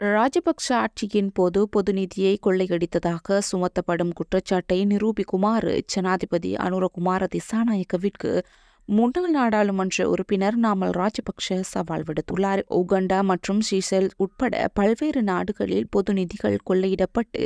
ராஜபக்ஷ ஆட்சியின் போது பொது நிதியை கொள்ளையடித்ததாக சுமத்தப்படும் குற்றச்சாட்டை நிரூபிக்குமாறு ஜனாதிபதி அனுரகுமார திசாநாயக்கவிற்கு முன்னாள் நாடாளுமன்ற உறுப்பினர் நாமல் ராஜபக்ஷ சவால் விடுத்துள்ளார். உகண்டா மற்றும் சீசல் உட்பட பல்வேறு நாடுகளில் பொது நிதிகள் கொள்ளையிடப்பட்டு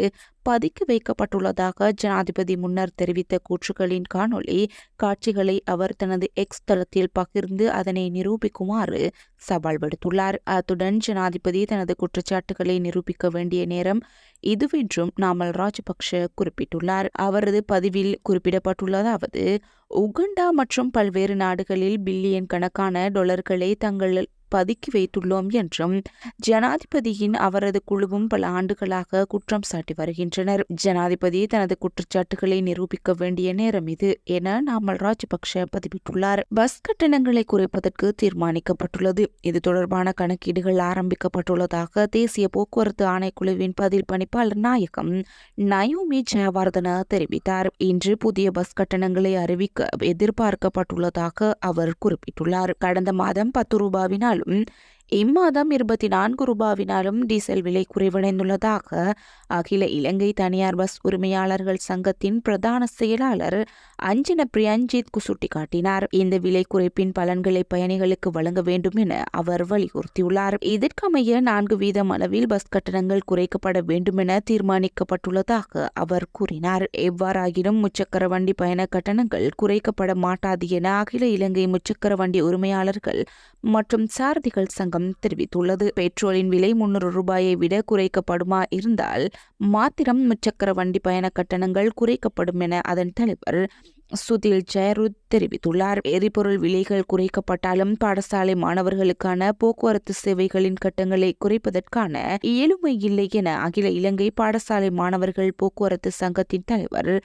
பதுக்கி வைக்கப்பட்டுள்ளதாக ஜனாதிபதி முன்னர் தெரிவித்த கூற்றுகளின் காணொளி காட்சிகளை அவர் தனது எக்ஸ் தளத்தில் பகிர்ந்து அதனை நிரூபிக்குமாறு சவால் விடுத்துள்ளார். அத்துடன் ஜனாதிபதி தனது குற்றச்சாட்டுகளை நிரூபிக்க வேண்டிய நேரம் இதுவென்றும் நாமல் ராஜபக்ஷ குறிப்பிட்டுள்ளார். அவரது பதிவில் குறிப்பிடப்பட்டுள்ளதாவது உகண்டா மற்றும் பல்வேறு நாடுகளில் பில்லியன் கணக்கான டொலர்களை தங்கள் பதுக்கி வைத்துள்ளோம் என்றும் ஜனாதிபதியின் அவரது குழுவும் பல ஆண்டுகளாக குற்றம் சாட்டி வருகின்றனர். ஜனாதிபதி தனது குற்றச்சாட்டுகளை நிரூபிக்க வேண்டிய நேரம் இது என நாமல் ராஜபக்ஷ பதிவிட்டுள்ளார். பஸ் கட்டணங்களை குறைப்பதற்கு தீர்மானிக்கப்பட்டுள்ளது. இது தொடர்பான கணக்கீடுகள் ஆரம்பிக்கப்பட்டுள்ளதாக தேசிய போக்குவரத்து ஆணைக்குழுவின் பதில் பணிப்பாளர் நாயகம் நயோமி ஜெயவர்தன தெரிவித்தார். இன்று புதிய பஸ் கட்டணங்களை அறிவிக்க எதிர்பார்க்கப்பட்டுள்ளதாக அவர் குறிப்பிட்டுள்ளார். கடந்த மாதம் பத்து ரூபாவினால் ரூபாவினாலும் இம்மாதம் இருபத்தி நான்கு ரூபாவினாலும் டீசல் விலை குறைவடைந்துள்ளதாக அகில இலங்கை தனியார் பஸ் உரிமையாளர்கள் சங்கத்தின் பிரதான செயலாளர் அஞ்சன பிரியஞ்சித் சுட்டிக்காட்டினார். இந்த விலை குறைப்பின் பலன்களை பயணிகளுக்கு வழங்க வேண்டும் என அவர் வலியுறுத்தியுள்ளார். இதற்கமைய நான்கு வீதம் அளவில் பஸ் கட்டணங்கள் குறைக்கப்பட வேண்டும் என தீர்மானிக்கப்பட்டுள்ளதாக அவர் கூறினார். எவ்வாறாகினும் முச்சக்கர வண்டி பயண கட்டணங்கள் குறைக்கப்பட மாட்டாது என அகில இலங்கை முச்சக்கர வண்டி உரிமையாளர்கள் மற்றும் சாரதிகள் சங்கம் தெரிவித்துள்ளது. பெட்ரோலின் விலை முன்னூறு ரூபாயை விட குறைக்கப்படுமா இருந்தால் மாத்திரம் முச்சக்கர வண்டி பயண கட்டணங்கள் குறைக்கப்படும் என அதன் தலைவர் சுதில் ஜெயருத் தெரிவித்துள்ளார். எரிபொருள் விலைகள் குறைக்கப்பட்டாலும் பாடசாலை மாணவர்களுக்கான போக்குவரத்து சேவைகளின் கட்டங்களை குறைப்பதற்கான இயலுமை இல்லை என அகில இலங்கை பாடசாலை மாணவர்கள் போக்குவரத்து சங்கத்தின் தலைவர்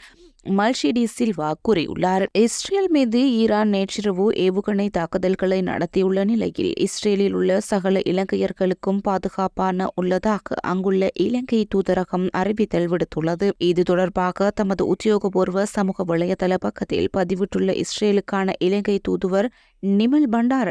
மல்ஷிடி சில்வா கூறியுள்ளார் இஸ்ரேல் மீது ஈரான் நேற்றிரவு ஏவுகணை தாக்குதல்களை நடத்தியுள்ள நிலையில் இஸ்ரேலில் உள்ள சகல இலங்கையர்களுக்கும் பாதுகாப்பான உள்ளதாக அங்குள்ள இலங்கை தூதரகம் அறிவித்தல் விடுத்துள்ளது. இது தொடர்பாக தமது உத்தியோகபூர்வ சமூக வலைதள பக்கத்தில் பதிவிட்டுள்ள இஸ்ரேலுக்கான இலங்கை தூதுவர் நிமல் பண்டார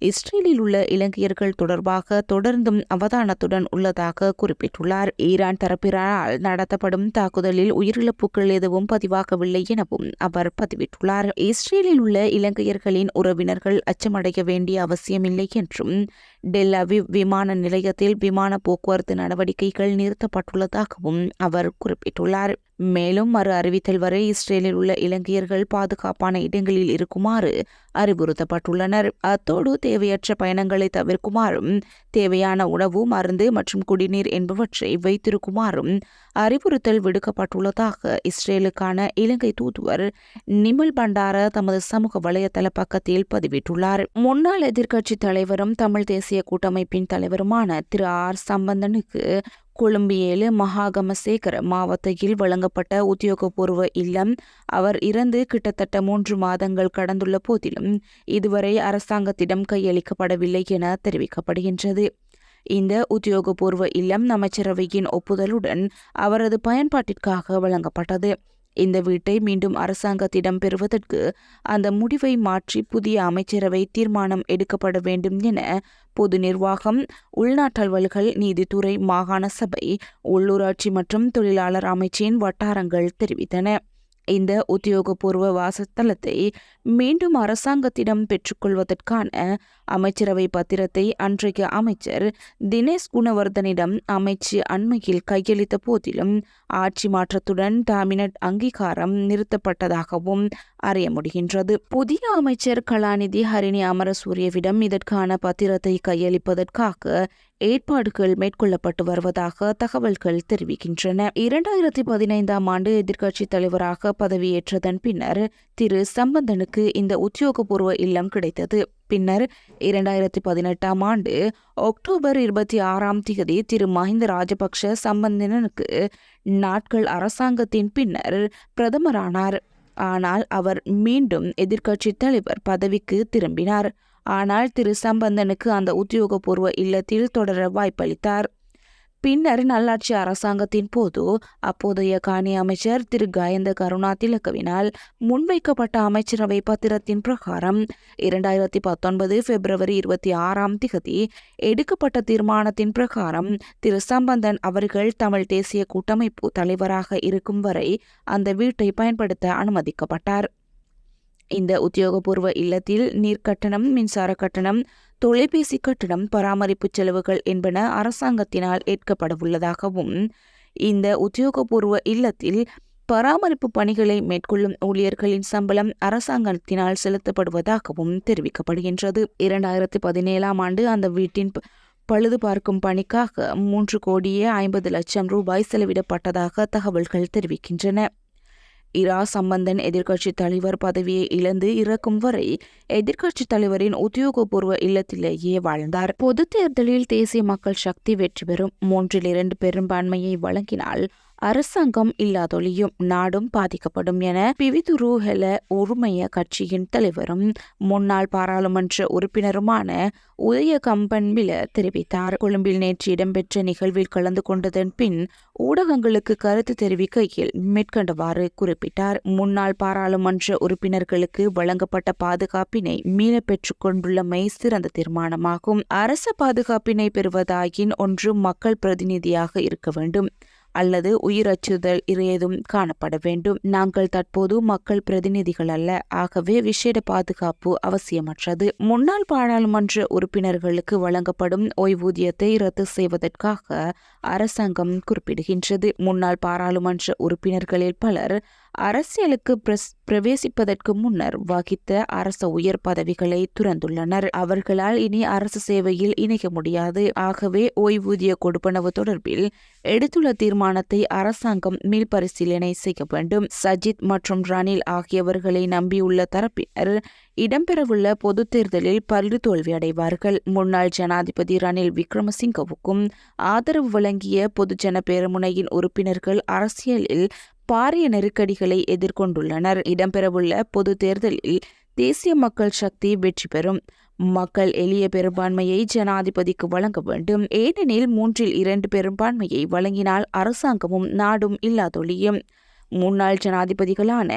இஸ்ரேலில் உள்ள இலங்கையர்கள் தொடர்பாக தொடர்ந்தும் அவதானத்துடன் உள்ளதாக குறிப்பிட்டுள்ளார். ஈரான் தரப்பினரால் நடத்தப்படும் தாக்குதலில் உயிரிழப்புகள் எதுவும் பதிவாகவில்லை எனவும் அவர் பதிவிட்டுள்ளார். இஸ்ரேலில் உள்ள இலங்கையர்களின் உறவினர்கள் அச்சமடைய வேண்டிய அவசியமில்லை என்றும் டெல் அவிவ் விமான நிலையத்தில் விமான போக்குவரத்து நடவடிக்கைகள் நிறுத்தப்பட்டுள்ளதாகவும் அவர் குறிப்பிட்டுள்ளார். மேலும் மறு அறிவித்தல் வரை இஸ்ரேலில் உள்ள இலங்கையர்கள் பாதுகாப்பான இடங்களில் இருக்குமாறு அறிவுறுத்தப்பட்டுள்ளனர். அத்தோடு தேவையற்ற பயணங்களை தவிர்க்குமாறும் தேவையான உணவு மருந்து மற்றும் குடிநீர் என்பவற்றை வைத்திருக்குமாறும் அறிவுறுத்தல் விடுக்கப்பட்டுள்ளதாக இஸ்ரேலுக்கான இலங்கை தூதுவர் நிமல் பண்டார தமது சமூக வலைதள பக்கத்தில் பதிவிட்டுள்ளார். முன்னாள் எதிர்க்கட்சித் தலைவரும் தமிழ் தேசிய கூட்டமைப்பின் தலைவருமான திரு ஆர் சம்பந்தனுக்கு கொழும்பு ஏழு மகாகமசேகர மாவட்டத்தில் வழங்கப்பட்ட உத்தியோகபூர்வ இல்லம். அவர் இறந்து கிட்டத்தட்ட மூன்று மாதங்கள் கடந்துள்ள போதிலும் இதுவரை அரசாங்கத்திடம் கையளிக்கப்படவில்லை என தெரிவிக்கப்படுகின்றது. இந்த உத்தியோகபூர்வ இல்லம் அமைச்சரவையின் ஒப்புதலுடன் அவரது பயன்பாட்டிற்காக வழங்கப்பட்டது. இந்த வீட்டை மீண்டும் அரசாங்கத்திடம் பெறுவதற்கு அந்த முடிவை மாற்றி புதிய அமைச்சரவை தீர்மானம் எடுக்கப்பட வேண்டும் என பொது நிர்வாகம் உள்நாட்டல்வல்கள் நீதித்துறை மாகாண சபை உள்ளூராட்சி மற்றும் தொழிலாளர் அமைச்சின் வட்டாரங்கள் தெரிவித்தன. இந்த உத்தியோகபூர்வ வாசஸ்தலத்தை மீண்டும் அரசாங்கத்திடம் பெற்றுக்கொள்வதற்கான அமைச்சரவை பத்திரத்தை அன்றைக்கு அமைச்சர் தினேஷ் குணவர்தனிடம் அமைச்சு அண்மையில் கையளித்த போதிலும் ஆட்சி மாற்றத்துடன் டாமினட் அங்கீகாரம் நிறுத்தப்பட்டதாகவும் அறிய முடிகின்றது. புதிய அமைச்சர் கலாநிதி ஹரிணி அமரசூரியவிடம் இதற்கான பத்திரத்தை கையளிப்பதற்காக ஏற்பாடுகள் மேற்கொள்ளப்பட்டு வருவதாக தகவல்கள் தெரிவிக்கின்றன. இரண்டாயிரத்தி பதினைந்தாம் ஆண்டு எதிர்க்கட்சித் தலைவராக பதவியேற்றதன் பின்னர் திரு சம்பந்தனுக்கு இந்த உத்தியோகபூர்வ இல்லம் கிடைத்தது. பின்னர் இரண்டாயிரத்தி பதினெட்டாம் ஆண்டு அக்டோபர் இருபத்தி ஆறாம் தேதி திரு மஹிந்த ராஜபக்ஷ சம்பந்தனுக்கு நாட்கள் அரசாங்கத்தின் பின்னர் பிரதமரானார். ஆனால் அவர் மீண்டும் எதிர்க்கட்சித் தலைவர் பதவிக்கு திரும்பினார். ஆனால் திரு சம்பந்தனுக்கு அந்த உத்தியோகபூர்வ இல்லத்தில் தொடர வாய்ப்பளித்தார். பின்னர் நல்லாட்சி அரசாங்கத்தின் போது அப்போதைய காணி அமைச்சர் திரு. கயந்த கருணா திலக்கவினால் முன்வைக்கப்பட்ட அமைச்சரவை பத்திரத்தின் பிரகாரம் இரண்டாயிரத்தி பத்தொன்பது பிப்ரவரி இருபத்தி ஆறாம் திகதி எடுக்கப்பட்ட தீர்மானத்தின் பிரகாரம் திரு சம்பந்தன் அவர்கள் தமிழ் தேசிய கூட்டமைப்பு தலைவராக இருக்கும் வரை அந்த வீட்டை பயன்படுத்த அனுமதிக்கப்பட்டார். இந்த உத்தியோகபூர்வ இல்லத்தில் நீர் கட்டணம் மின்சார கட்டணம் தொலைபேசி கட்டணம் பராமரிப்பு செலவுகள் என்பன அரசாங்கத்தினால் ஏற்கப்படவுள்ளதாகவும் இந்த உத்தியோகபூர்வ இல்லத்தில் பராமரிப்பு பணிகளை மேற்கொள்ளும் ஊழியர்களின் சம்பளம் அரசாங்கத்தினால் செலுத்தப்படுவதாகவும் தெரிவிக்கப்படுகின்றது. இரண்டாயிரத்தி பதினேழாம் ஆண்டு அந்த வீட்டின் பழுது பார்க்கும் பணிக்காக மூன்று கோடியே ஐம்பது லட்சம் ரூபாய் செலவிடப்பட்டதாக தகவல்கள் தெரிவிக்கின்றன. இரா சம்பந்தன் எதிர்க்கட்சி தலைவர் பதவியை இழந்து இறக்கும் வரை எதிர்க்கட்சி தலைவரின் உத்தியோகபூர்வ இல்லத்திலேயே வாழ்ந்தார். பொது தேர்தலில் தேசிய மக்கள் சக்தி வெற்றி பெறும். மூன்றில் இரண்டு பெரும்பான்மையை வழங்கினால் அரசாங்கம் இல்லாதொழியும் நாடும் பாதிக்கப்படும் என பிவிதுரு ஹெல உரிமைய கட்சியின் தலைவரும் முன்னாள் பாராளுமன்ற உறுப்பினருமான உதய கம்பன்பில தெரிவித்தார். கொழும்பில் நேற்று இடம்பெற்ற நிகழ்வில் கலந்து கொண்டதன் பின் ஊடகங்களுக்கு கருத்து தெரிவிக்கையில் மேற்கண்டவாறு குறிப்பிட்டார். முன்னாள் பாராளுமன்ற உறுப்பினர்களுக்கு வழங்கப்பட்ட பாதுகாப்பினை மீள பெற்றுக் கொண்டுள்ளமை சிறந்த தீர்மானமாகும். அரச பாதுகாப்பினை பெறுவதாயின் ஒன்று மக்கள் பிரதிநிதியாக இருக்க வேண்டும். அல்லது உயிரச்சுதல் ஏதும் காணப்பட வேண்டும். நாங்கள் தற்போது மக்கள் பிரதிநிதிகள் அல்ல. ஆகவே விசேட பாதுகாப்பு அவசியமற்றது. முன்னாள் பாராளுமன்ற உறுப்பினர்களுக்கு வழங்கப்படும் ஓய்வூதியத்தை ரத்து செய்வதற்காக அரசாங்கம் குறிப்பிடுகின்றது. முன்னாள் பாராளுமன்ற உறுப்பினர்களில் பலர் அரசியலுக்கு பிரவேசிப்பதற்கு முன்னர் வகித்த அரச உயர் பதவிகளை துறந்துள்ளனர். அவர்களால் இனி அரசு சேவையில் இணைக்க முடியாது. ஆகவே ஓய்வூதிய கொடுப்பனவு தொடர்பில் எடுத்துள்ள தீர்மானத்தை அரசாங்கம் மீள்பரிசீலனை செய்ய வேண்டும். சஜித் மற்றும் ரணில் ஆகியவர்களை நம்பியுள்ள தரப்பினர் இடம்பெறவுள்ள பொது தேர்தலில் பல்து தோல்வியடைவார்கள். முன்னாள் ஜனாதிபதி ரணில் விக்ரமசிங்கவுக்கும் ஆதரவு வழங்கிய பொதுஜன பேரமுனையின் உறுப்பினர்கள் அரசியலில் பாரிய நெருக்கடிகளை எதிர்கொண்டுள்ளனர். இடம்பெறவுள்ள பொது தேர்தலில் தேசிய மக்கள் சக்தி வெற்றி பெறும். மக்கள் எளிய பெரும்பான்மையை ஜனாதிபதிக்கு வழங்க வேண்டும். ஏனெனில் மூன்றில் இரண்டு பெரும்பான்மையை வழங்கினால் அரசாங்கமும் நாடும் இல்லாதொழியும். முன்னாள் ஜனாதிபதிகளான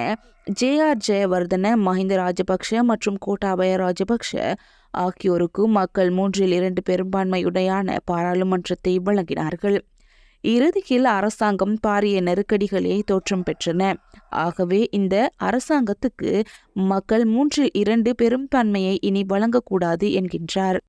ஜே ஆர் ஜெயவர்தன மஹிந்த ராஜபக்ஷ மற்றும் கோட்டாபய ராஜபக்ஷ ஆகியோருக்கு மக்கள் மூன்றில் இரண்டு பெரும்பான்மையுடையான பாராளுமன்றத்தை வழங்கினார்கள். இறுதியில் அரசாங்கம் பாரிய நெருக்கடிகளே தோற்றம் பெற்றன. ஆகவே இந்த அரசாங்கத்துக்கு மக்கள் மூன்றில் இரண்டு பெரும்பான்மையை இனி வழங்கக்கூடாது என்கின்றார்.